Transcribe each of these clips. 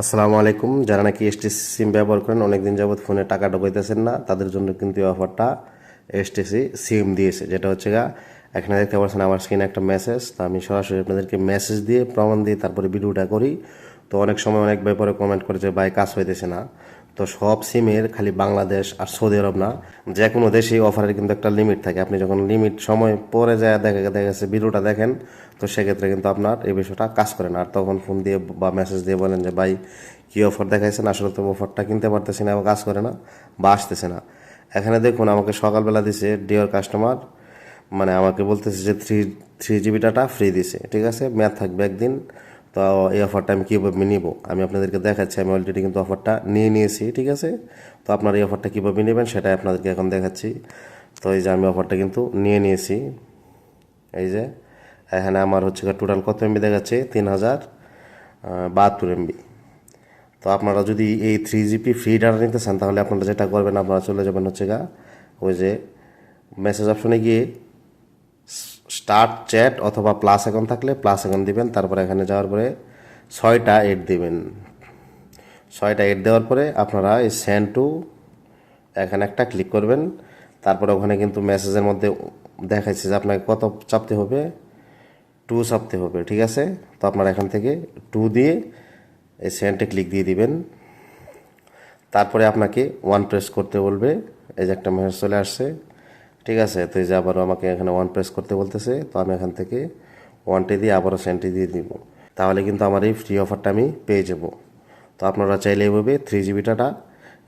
আসসালামু আলাইকুম। যারা নাকি এসটিসি সিম ব্যবহার করেন, অনেকদিন যাবৎ ফোনে টাকা ঢোকাইতেছেন না, তাদের জন্য কিন্তু এই অফারটা এসটিসি সিম দিয়েছে। যেটা হচ্ছে গা, এখানে দেখতে পাচ্ছেন আমার স্ক্রিনে একটা মেসেজ তা আমি সরাসরি আপনাদেরকে মেসেজ দিয়ে প্রমাণ দিয়ে তারপরে ভিডিওটা করি। তো অনেক সময় অনেক ব্যাপারে কমেন্ট করেছে ভাই, কাজ হইতেছে না। তো সব সিমের খালি বাংলাদেশ আর সৌদি আরব না যে কোনো দেশেই অফারের কিন্তু একটা লিমিট থাকে। আপনি যখন লিমিট সময় পরে যায় দেখা দেখা গেছে ভিডিওটা দেখেন, তো সেক্ষেত্রে কিন্তু আপনার এই বিষয়টা কাজ করে না। আর তখন ফোন দিয়ে বা মেসেজ দিয়ে বলেন যে, ভাই, কী অফার দেখাইছেন? আসলে তো অফারটা কিনতে পারতেছি না, কাজ করে না বা আসতেছে না। এখানে দেখুন, আমাকে সকালবেলা দিছে ডিওর কাস্টমার মানে আমাকে বলতেছে যে three three GB data free দিছে। ঠিক আছে? ম্যাথ থাকবে একদিন। তো এই অফারটা আমি কীভাবে নিব? আমি আপনাদেরকে দেখাচ্ছি, আমি অলরেডি কিন্তু অফারটা নিয়ে নিয়েছি, ঠিক আছে? তো আপনার এই অফারটা কীভাবে নেবেন সেটাই আপনাদেরকে এখন দেখাচ্ছি। তো এই যে আমি অফারটা কিন্তু নিয়ে নিয়েছি। এই যে, এখানে আমার হচ্ছে টোটাল কত এমবি দেখাচ্ছে? তিন হাজার বাহাত্তর এমবি তো আপনারা যদি এই থ্রি জিবি ফ্রি ডাটা নিতে চান, তাহলে আপনারা যেটা করবেন, আপনারা চলে যাবেন হচ্ছে গা ওই যে মেসেজ অপশনে গিয়ে স্টার্ট চ্যাট অথবা প্লাস অ্যাকাউন্ট থাকলে প্লাস অ্যাকাউন্ট দিবেন, তারপরে এখানে যাওয়ার পরে ছয়টা এড দিবেন। ছয়টা এড দেওয়ার পরে আপনারা এই সেন্ড টু এখানে একটা ক্লিক করবেন। তারপরে ওখানে কিন্তু মেসেজের মধ্যে দেখাইছে যে আপনাকে কত চাপতে হবে টু চাপতে হবে, ঠিক আছে? তো আপনারা এখান থেকে টু দিয়ে এই সেন্টে ক্লিক দিয়ে দিবেন। তারপরে আপনাকে ওয়ান প্রেস করতে বলবে, এই যে একটা মেসেজ চলে আসছে। ঠিক আছে, তো এই যে আবারও আমাকে এখানে ওয়ান প্রেস করতে বলতেছে, তো আমি এখান থেকে ওয়ানটি দিয়ে আবারও সেন্টটি দিয়ে দিব। তাহলে কিন্তু আমার এই ফ্রি অফারটা আমি পেয়ে যাব। তো আপনারা চাইলে এইভাবে three GB data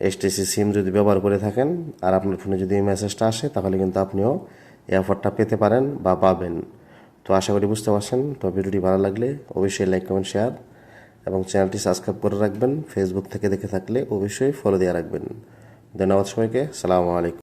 STC SIM যদি ব্যবহার করে থাকেন, আর আপনার ফোনে যদি এই মেসেজটা আসে, তাহলে কিন্তু আপনিও এই অফারটা পেতে পারেন বা পাবেন। তো আশা করি বুঝতে পারছেন, তো ভিডিওটি ভালো লাগলে অবশ্যই লাইক কমেন্ট শেয়ার এবং চ্যানেলটি সাবস্ক্রাইব করে রাখবেন। ফেসবুক থেকে দেখে থাকলে অবশ্যই ফলো দিয়ে রাখবেন। ধন্যবাদ সবাইকে সালামু আলাইকুম।